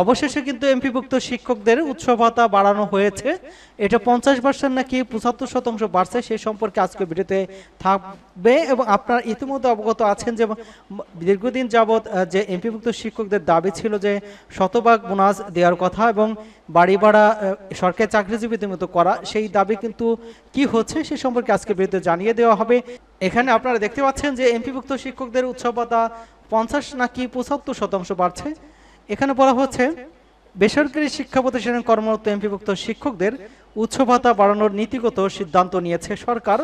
অবশেষে কিন্তু এমপিভুক্ত শিক্ষকদের উৎস ভাতা বাড়ানো হয়েছে। এটা পঞ্চাশ পার্সেন্ট নাকি পঁচাত্তর শতাংশ বাড়ছে সেই সম্পর্কে আজকে ভিডিওতে থাকবে এবং আপনারা ইতিমধ্যে অবগত আছেন যে দীর্ঘদিন যাবৎ যে এমপিভুক্ত শিক্ষকদের দাবি ছিল যে শতভাগ বোনাস দেওয়ার কথা এবং বাড়ি ভাড়া সরকারি চাকরিজীবীদের মতো করা, সেই দাবি কিন্তু কি হচ্ছে সে সম্পর্কে আজকে ভিডিওতে জানিয়ে দেওয়া হবে। এখানে আপনারা দেখতে পাচ্ছেন যে এমপিভুক্ত শিক্ষকদের উৎসব ভাতা পঞ্চাশ নাকি পঁচাত্তর শতাংশ বাড়ছে। এখানে বলা হচ্ছে, বেসরকারি শিক্ষা প্রতিষ্ঠানে কর্মরত এমপিভুক্ত শিক্ষকদের উচ্চ ভাতা বাড়ানোর নীতিগত সিদ্ধান্ত নিয়েছে সরকার।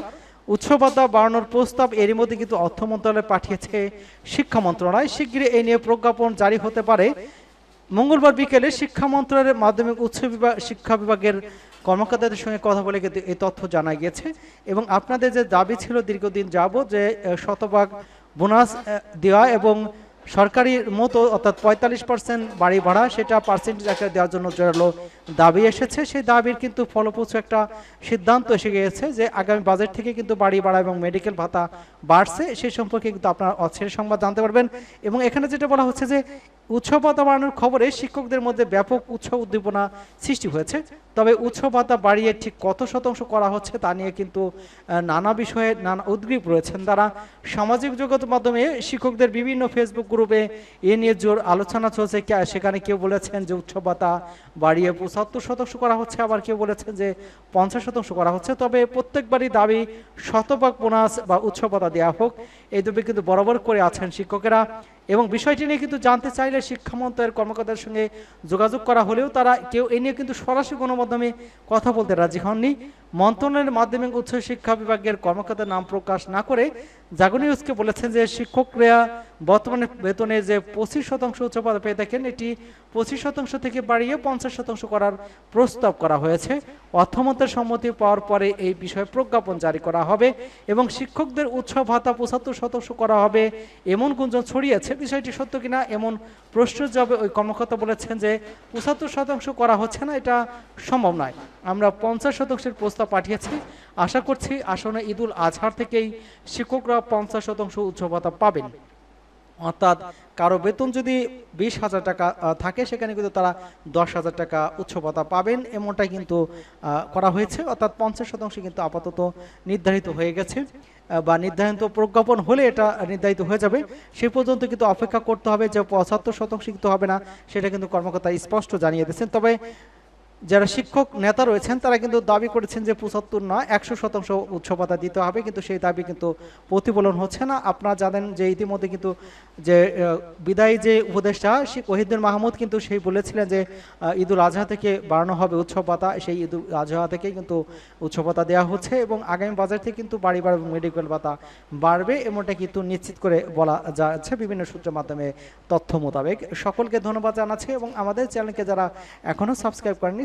উচ্চ ভাতা বাড়ানোর প্রস্তাব এরই মধ্যে কিন্তু অর্থ মন্ত্রণালয়ে পাঠিয়েছে শিক্ষা মন্ত্রণালয়। শিগগিরই এই নিয়ে প্রজ্ঞাপন জারি হতে পারে। মঙ্গলবার বিকেলে শিক্ষা মন্ত্রণালয়ের মাধ্যমিক উচ্চ বিভাগ শিক্ষা বিভাগের কর্মকর্তাদের সঙ্গে কথা বলে কিন্তু এই তথ্য জানা গিয়েছে এবং আপনাদের যে দাবি ছিল দীর্ঘদিন যাব যে শতভাগ বোনাস দেওয়া এবং সরকারি মতো অর্থাৎ পঁয়তাল্লিশ পার্সেন্ট বাড়ি ভাড়া, সেটা পার্সেন্টেজ আকারে দেওয়ার জন্য জোরালো দাবি এসেছে। সেই দাবির কিন্তু ফলপ্রসূ একটা সিদ্ধান্ত এসে গিয়েছে যে আগামী বাজেট থেকে কিন্তু বাড়ি ভাড়া এবং মেডিকেল ভাতা বাড়ছে। সেই সম্পর্কে কিন্তু আপনার অছের সংবাদ জানতে পারবেন। এবং এখানে যেটা বলা হচ্ছে যে উৎসব ভাতা বাড়ানোর খবরে শিক্ষকদের মধ্যে ব্যাপক উৎসাহ উদ্দীপনা সৃষ্টি হয়েছে। তবে উৎসব ভাতা বাড়িয়ে ঠিক কত শতাংশ করা হচ্ছে তা নিয়ে কিন্তু নানা বিষয়ে নানা উদ্গ্রীব রয়েছেন তারা। সামাজিক যোগাযোগ মাধ্যমে শিক্ষকদের বিভিন্ন ফেসবুক গ্রুপে এ নিয়ে জোর আলোচনা চলছে। সেখানে কেউ বলেছেন যে উৎসব ভাতা বাড়িয়ে পঁচাত্তর শতাংশ করা হচ্ছে, আবার কেউ বলেছেন যে পঞ্চাশ শতাংশ করা হচ্ছে। তবে প্রত্যেকবারই দাবি শতভাগ বোনাস বা উৎসব ভাতা দেওয়া হোক। এই দাবি কিন্তু বরাবর করে আছেন শিক্ষকেরা। এবং বিষয়টি নিয়ে কিন্তু জানতে চাইলে শিক্ষা মন্ত্রণালয়ের কর্মকর্তাদের সঙ্গে যোগাযোগ করা হলেও তারা কেউ এ নিয়ে কিন্তু সরাসরি গণমাধ্যমে কথা বলতে রাজি হননি। মন্ত্রণালয়ের মাধ্যমিক উচ্চ শিক্ষা বিভাগের কর্মকর্তার নাম প্রকাশ না করে জাগো নিউজকে বলেছেন যে শিক্ষকরা বর্তমানে বেতনে যে পঁচিশ শতাংশ উচ্চপদ পেয়ে থাকেন, এটি পঁচিশ শতাংশ থেকে বাড়িয়ে পঞ্চাশ শতাংশ করার প্রস্তাব করা হয়েছে। অর্থমন্ত্রের সম্মতি পাওয়ার পরে এই বিষয়ে প্রজ্ঞাপন জারি করা হবে এবং শিক্ষকদের উৎসব ভাতা পঁচাত্তর শতাংশ করা হবে এমন গুঞ্জন ছড়িয়েছে। বিষয়টি সত্য কিনা এমন প্রশ্ন যাবে ওই কর্মকর্তা বলেছেন যে পঁচাত্তর শতাংশ করা হচ্ছে না, এটা সম্ভব নয়। আমরা পঞ্চাশ শতাংশের প্রস্তাব পাঠিয়েছি। আশা করছি আসনে ঈদুল আজহার থেকেই শিক্ষকরা পঞ্চাশ শতাংশ উৎসব ভাতা পাবেন। অর্থাৎ কারও বেতন যদি বিশ হাজার টাকা থাকে, সেখানে কিন্তু তারা দশ হাজার টাকা উচ্চ ভাতা পাবেন। এমনটাই কিন্তু করা হয়েছে। অর্থাৎ পঞ্চাশ শতাংশ কিন্তু আপাতত নির্ধারিত হয়ে গেছে। বা নির্ধারিত প্রজ্ঞাপন হলে এটা নির্ধারিত হয়ে যাবে। সে পর্যন্ত কিন্তু অপেক্ষা করতে হবে যে পঁচাত্তর শতাংশ কিন্তু হবে না, সেটা কিন্তু কর্মকর্তা স্পষ্ট জানিয়ে দিয়েছেন। তবে যারা শিক্ষক, নেতা রয়েছেন, তারা কিন্তু দাবি করেছেন যে পঁচাত্তর নয়, একশো শতাংশ উৎসবতা দিতে হবে, কিন্তু সেই দাবি কিন্তু প্রতিফলন হচ্ছে না। আপনারা জানেন যে ইতিমধ্যে কিন্তু যে বিদায়ী যে উপদেষ্টা শেখ ওহিদুল মাহমুদ কিন্তু সেই বলেছিলেন যে ঈদুল আজহা থেকে বাড়ানো হবে উৎসব ভাতা সেই ঈদুল আজহা থেকে কিন্তু উৎসব ভাতা দেওয়া হচ্ছে এবং আগামী বাজার থেকে কিন্তু বাড়ি বাড়ি মেডিকেল ভাতা বাড়বে, এমনটা কিন্তু নিশ্চিত করে বলা যাচ্ছে বিভিন্ন সূত্রের মাধ্যমে তথ্য মোতাবেক। সকলকে ধন্যবাদ জানাচ্ছি এবং আমাদের চ্যানেলকে যারা এখনও সাবস্ক্রাইব করেননি